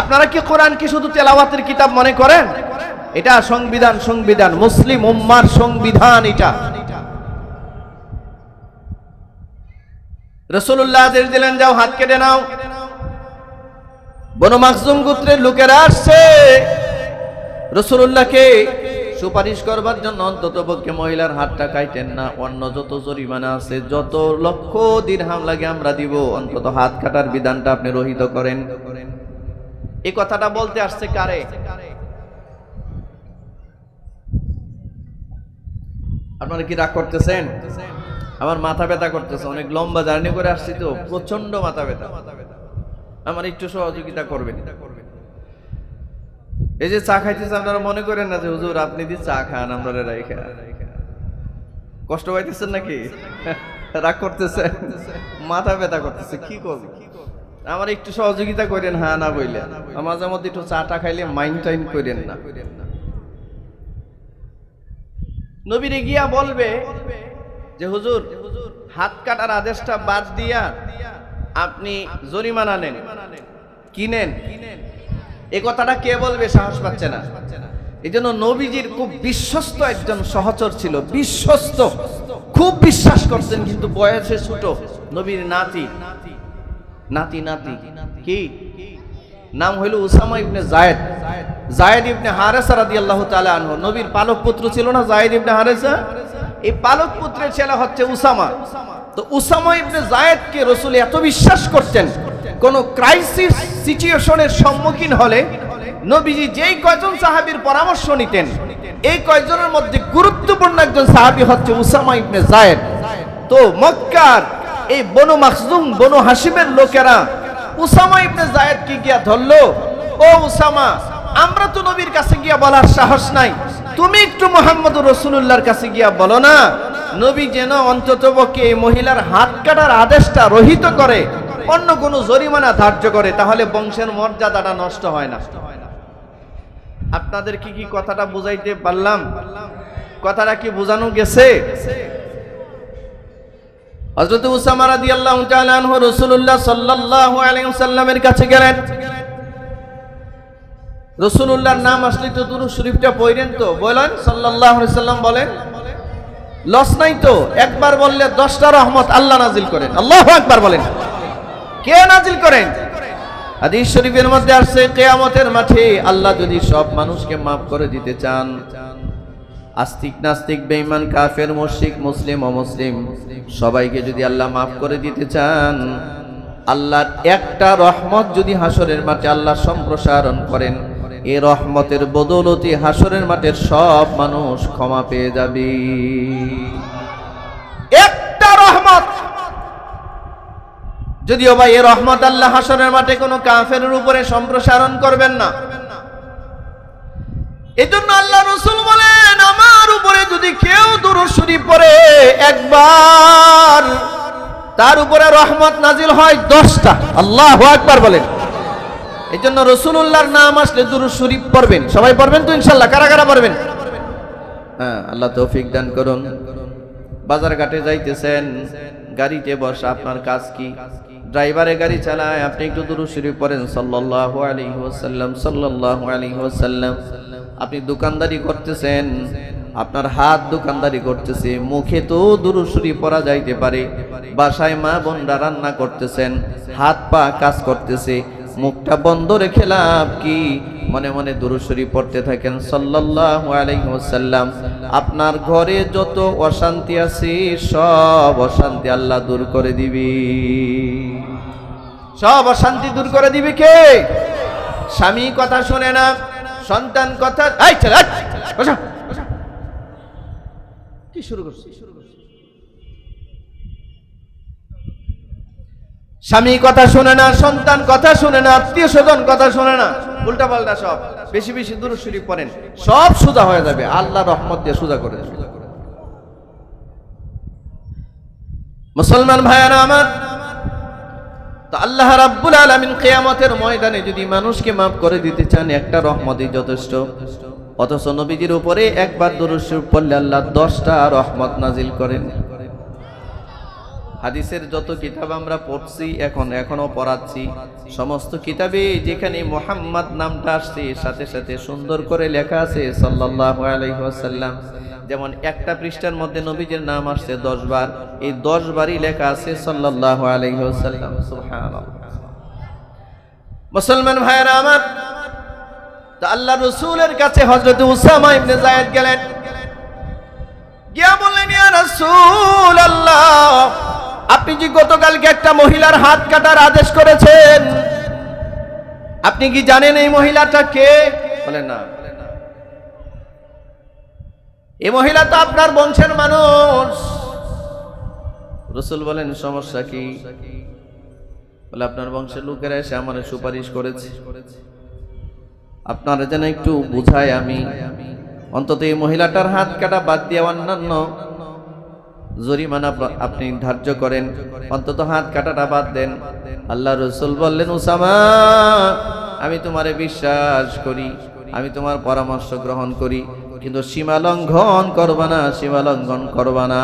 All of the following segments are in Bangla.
আপনারা কি কোরআন কি শুধু তেলাওয়াতের কিতাব মনে করেন? এটা সংবিধান সংবিধান, মুসলিম উম্মার সংবিধান এটা। রসুল্লাহ আদেশ দিলেন, যাও হাত কেটে নাও। বনু মাকজুম গোত্রের লোকেরা আসছে। রসুল্লাহকে সুপারিশ করবার জন্য অন্তত পক্ষে মহিলার হাতটা কাইতেন না। অন্য যত জরিমানা আছে, যত লক্ষ দিরহাম লাগে আমরা দিব। অন্তত হাত কাটার বিধানটা আপনি রহিত করেন। এই কথাটা বলতে আসছে কারে? আপনারা কি রাগ করতেছেন? আমার মাথা ব্যথা করতেছে, অনেক লম্বা জার্নি করে আসছি তো প্রচণ্ড মাথা ব্যথা। আমার একটু সহযোগিতা করবেন। এই যে চা খাইতেছে, আপনারা মনে করেন না যে, হুজুর, আপনি দি চা খান, আমরা রাইখা। কষ্ট পাইতেছেন নাকি? রাগ করতেছেন? মাথা ব্যথা করতেছে, কি করব? আমার একটু সহযোগিতা করেন হ্যাঁ না বইলে। মাঝে মধ্যে একটু চাটা খাইলে মাইন্ড টাইম করেন না। নবীরে গিয়া বলবে যে, হুজুর, হাত কাটার আদেশটা বাদ দিয়া আপনি জরিমানা নেন। কি নেন? এ কথাটা কে বলবে সাহস পাচ্ছে না। এই জন্য নবীজির খুব বিশ্বস্ত একজন সহচর ছিল, বিশ্বস্ত। খুব বিশ্বাস করতেন, কিন্তু বয়সে ছোট নবীর নাতি। নাতি নাতি, কি? নাম হইল Usama ibn Zayd. Zayd ibn Haritha রাদিয়াল্লাহু তাআলা আনহু। নবীর পালক পুত্র ছিল না জায়েদ ইবনে হারেসা? এই পালক পুত্রের ছেলে হচ্ছে উসামা। তো উসামা ইবনে জায়েদকে রাসূল এত বিশ্বাস করতেন, কোন ক্রাইসিস সিচুয়েশনের সম্মুখীন হলে নবীজি যেই কয়জন সাহাবীর পরামর্শ নিতেন, এই কয়জনের মধ্যে গুরুত্বপূর্ণ একজন সাহাবী হচ্ছে উসামা ইবনে জায়েদ। তো মক্কার এই বনু মাখজুম, বনু হাসিমের লোকেরা উসামা ইবনে জায়েদ কি গিয়া ধরলো, ও উসামা, আমরা তো নবীর কাছে গিয়া বলার সাহস নাই। তুমি একটু মোহাম্মদ রসুল্লাহর কাছে গিয়া বলো না, নবী যেন অন্তত পক্ষে এই মহিলার হাত কাটার আদেশটা রহিত করে, অন্য কোনো জরিমানা ধার্য করে, তাহলে বংশের মর্যাদাটা নষ্ট হয় না। আপনাদের কি কি কথাটা বুঝাইতে পারলাম? কথাটা কি বোঝানো গেছে? উসামা কাছে গেলেন। নাম আসলে তো শরীফটা পড়েন তো? বলেন বলেন, লস নাই তো? একবার বললে দশটা রহমত আল্লাহ করেন। বলেন। কে নাজিল করেন? হাদিস শরীফের মধ্যে আসছে, কিয়ামতের মাঠে আল্লাহ যদি সব মানুষকে মাফ করে দিতে চান আস্তিক নাস্তিক, বেঈমান, কাফের, মুশরিক, মুসলিম, অমুসলিম, সবাইকে যদি আল্লাহ মাফ করে দিতে চান, আল্লাহর একটা রহমত যদি হাসরের মাঠে আল্লাহ সম্প্রসারণ করেন এই রহমতের বদৌলতি হাসরের মাঠের সব মানুষ ক্ষমা পেয়ে যাবে। একটা রহমত! যদিও বা এই রহমত আল্লাহ হাসরের মাঠে কোনো কাফের উপরে সম্প্রসারণ করবেন না। এজন্য আল্লাহ রসুল বলেন, আমার উপরে যদি কেউ দুরুশরী পড়ে একবার, তার উপরে রহমত নাজিল হয় দশটা। আল্লাহ একবার বলেন। এই জন্য রসুল্লাহর নাম আসলে দুরু শরীফ পড়বেন। সবাই পড়বেন তো ইনশাল্লাহ? কারা কারা পড়বেন? হ্যাঁ আল্লাহ তৌফিক দান করুন। বাজার ঘাটে যাইতেছেন, গাড়িতে বসা আপনার কাজ কি? ড্রাইভারে গাড়ি চালায়, আপনি একটু দুরু শরীফ পড়েন। সাল্লাল্লাহু আলাইহি ওয়াসাল্লাম, সাল্লাল্লাহু আলাইহি ওয়াসাল্লাম। আপনি দোকানদারি করতেছেন, আপনার হাত দোকানদারি করতেছে, মুখে তো দুরুসুরি পরা যাইতে পারে, বাসায় মা বোনরা রান্না করতেছেন, হাত পা কাজ করতেছে, মুখটা বন্ধ রেখে লাভ কি? মনে মনে দুরুসুরি পড়তে থাকেন, সাল্লাল্লাহু আলাইহি ওয়াসাল্লাম। আপনার ঘরে যত অশান্তি আছে, সব অশান্তি আল্লাহ দূর করে দিবি। সব অশান্তি দূর করে দিবি কে? স্বামী কথা শুনে না সন্তান কথা এই ছেলে। কি শুরু করছি স্বামী কথা শুনে না সন্তান কথা শুনে না আত্মীয় স্বজন কথা শুনে না। উল্টা পাল্টা সব। বেশি বেশি দূর শরীফ পড়েন। সব সুদা হয়ে যাবে। আল্লাহ রহমত দিয়ে সুদা করে দেবে। মুসলমান ভাইয়ারা আমার তো আল্লাহ রাব্বুল আলামিন কিয়ামতের ময়দানে যদি মানুষকে মাফ করে দিতে চান, একটা রহমতই যথেষ্ট। অথচ নবীজির উপরে একবার দরুদ পড়লে আল্লাহ দশটা রহমত নাজিল করেন। হাদিসের যত কিতাব আমরা পড়ছি, এখন, এখনও পড়াচ্ছি, সমস্ত কিতাবে যেখানে মোহাম্মদ নামটা আসছে, সাথে সাথে সুন্দর করে লেখা আছে, সাল্লাল্লাহু আলাইহি ওয়াসাল্লাম। যেমন একটা পৃষ্ঠার মধ্যে নবীজির নাম আসছে দশ বার এই দশ বারই লেখা আছে আলাইহি মুসলমান ভাইয়েরা আমার, তা আল্লাহ রসুলের কাছে হজরত উসামা ইবনে জায়েদ গেলেন। গিয়া বললেন, ইয়া আল্লাহ আপনি যে গতকালকে একটা মহিলার হাত কাটার আদেশ করেছেন? আপনি কি জানেন এই মহিলাটা কে? বলে, না। এই মহিলা তো আপনার বংশের মানুষ। রসুল বলেন, সমস্যা কি? বলে, আপনার বংশের লোকেরা এসে আমার সুপারিশ করেছে। আপনারা যেন একটু বুঝায় আমি। অন্তত এই মহিলাটার হাত কাটা বাদ দিয়ে অন্যান্য জরিমানা আপনি ধার্য করেন। অন্তত হাত কাটাটা বাদ দেন। আল্লাহ রসুল বললেন, উসামা, আমি তোমারে বিশ্বাস করি। আমি তোমার পরামর্শ গ্রহণ করি। কিন্তু সীমা লঙ্ঘন করবা না সীমা লঙ্ঘন করবা না।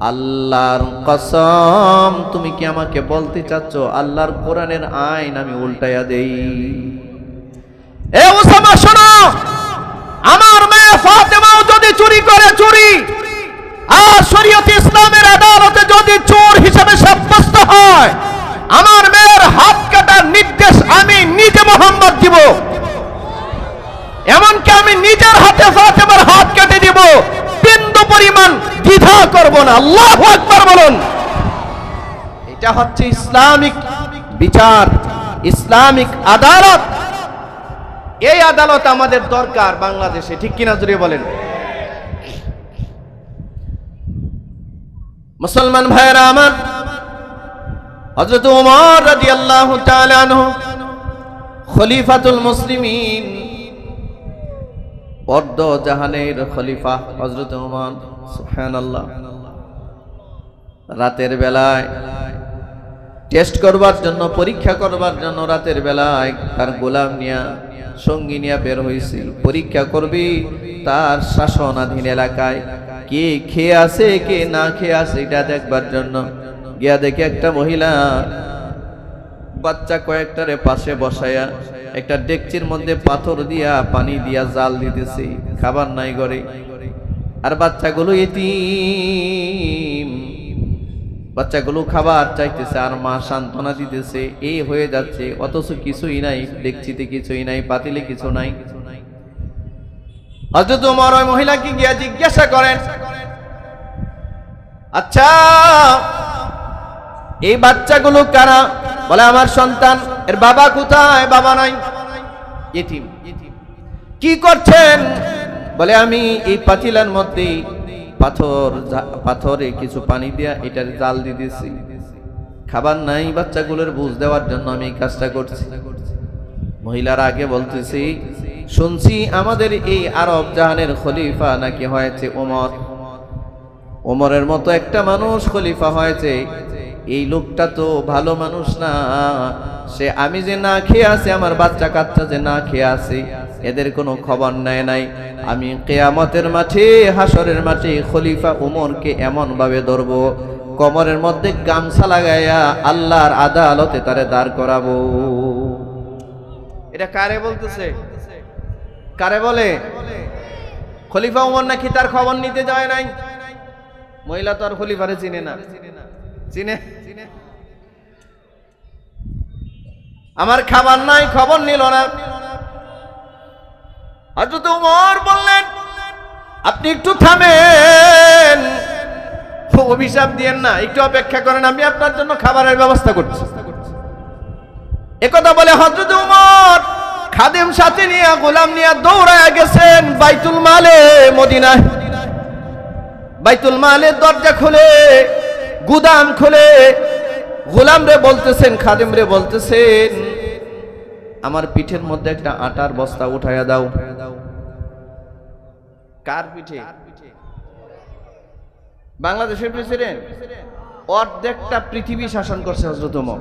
আল্লাহর কসম, তুমি কি আমাকে বলতে চাচ্ছ? আল্লাহর কোরআনের আইন আমি উল্টাইয়া দেই। এ ওসামা শোনো! আমার মেয়ে ফাতেমাও যদি চুরি করে, চুরি! আর শরীয়ত ইসলামের আদালতে যদি চোর হিসেবে সাব্যস্ত হয় আমার মেয়ের হাত কাটার নির্দেশ আমি নিজে মোহাম্মদ দিব এমনকি আমি নিজের হাতে ফাতেমার হাত কেটে দিব বিন্দু পরিমাণ দ্বিধা করব না। আল্লাহ আকবার বলুন। এটা হচ্ছে ইসলামিক বিচার, ইসলামিক আদালত। এই আদালত আমাদের দরকার বাংলাদেশে, ঠিক কিনা জুড়ে বলেন। মুসলমান ভাইয়েরা আমার ওমর রাদিয়াল্লাহু তাআলা আনহু, খলিফাতুল মুসলিমিন অর্ধ জাহানের খলিফা ওমর, সুবহানাল্লাহ। রাতের বেলায় টেস্ট করবার জন্য, পরীক্ষা করবার জন্য রাতের বেলায় তার গোলাম নিয়া, সঙ্গী নিয়া বের হয়েছিল পরীক্ষা করবি তার শাসনাধীন এলাকায়। কে খেয়ে আছে, কে না খেয়ে আছে, এটা দেখবার জন্য গিয়া দেখে একটা মহিলা বাচ্চা কয়েকটারে পাশে বসায়া একটা ডেকচির মধ্যে পাথর দিয়া পানি দিয়া জাল দিতেছে, খাবার নাই ঘরে। আর বাচ্চাগুলো এতিম। বাচ্চাগুলো খাবার চাইতেছে, আর মা সান্ত্বনা দিতেছে এই হয়ে যাচ্ছে, অথচ কিছুই নাই দেখছিতে কিছুই নাই, পাতিলে কিছু নাই। হজরত উমর ওই মহিলাকে গিয়া জিজ্ঞাসা করেন আচ্ছা এই বাচ্চাগুলো কারা? বলে, আমার সন্তান এর বাবা কোথায়? বাবা নাই। ইতিম। কি করছেন? বলে, আমি এই পাতিলার মধ্যে পাথর পাথরে কিছু পানি দিয়া এটার জাল দিয়ে দিয়েছি। খাবার নাই বাচ্চাগুলোর বুঝ দেওয়ার জন্য আমি কাজটা করছি। মহিলার আগে বলতেছি, শুনছি আমাদের এই আরব জাহানের খলিফা নাকি হয়েছে ওমর? ওমরের মতো একটা মানুষ খলিফা হয়েছে। এই লোকটা তো ভালো মানুষ না। সে আমি যে না খেয়ে আছি, আমার বাচ্চা কাচ্চা যে না খেয়ে আছি, এদের কোনো খবর নেয় নাই। আমি কেয়ামতের মাঠে হাসরের মাঠে খলিফা উমরকে এমন ভাবে ধরবো, কমরের মধ্যে গামছা লাগাইয়া আল্লাহর আদালতে তারে দাঁড় করাবো। এটা কারে বলতেছে? কারে বলে? খলিফা উমর নাকি তার খবর নিতে যায় নাই? মহিলা তো আর খলিফারে চিনে না। চিনে। আমার খাবার নাই, খবর নিল না। হযরত উমর বললেন, আপনি একটু থামেন। অভিশাপ দিয়েন না, একটু অপেক্ষা করেন, আমি আপনার জন্য খাবারের ব্যবস্থা করছি। একথা বলে হযরত উমর খাদেম সাথে নিয়ে, গোলাম নিয়ে দৌড়ায় গেছেন বাইতুল মালে মদিনায়। বাইতুল মালের দরজা খুলে গুদাম খুলে গোলাম রে বলতেছেন খাদিম রে বলতেছেন, আমার পিঠের মধ্যে একটা আটার বস্তা উঠাইয়া দাও। কার পিঠে? বাংলাদেশের প্রেসিডেন্ট। অর্ধেকটা পৃথিবী শাসন করছে হজরত উমর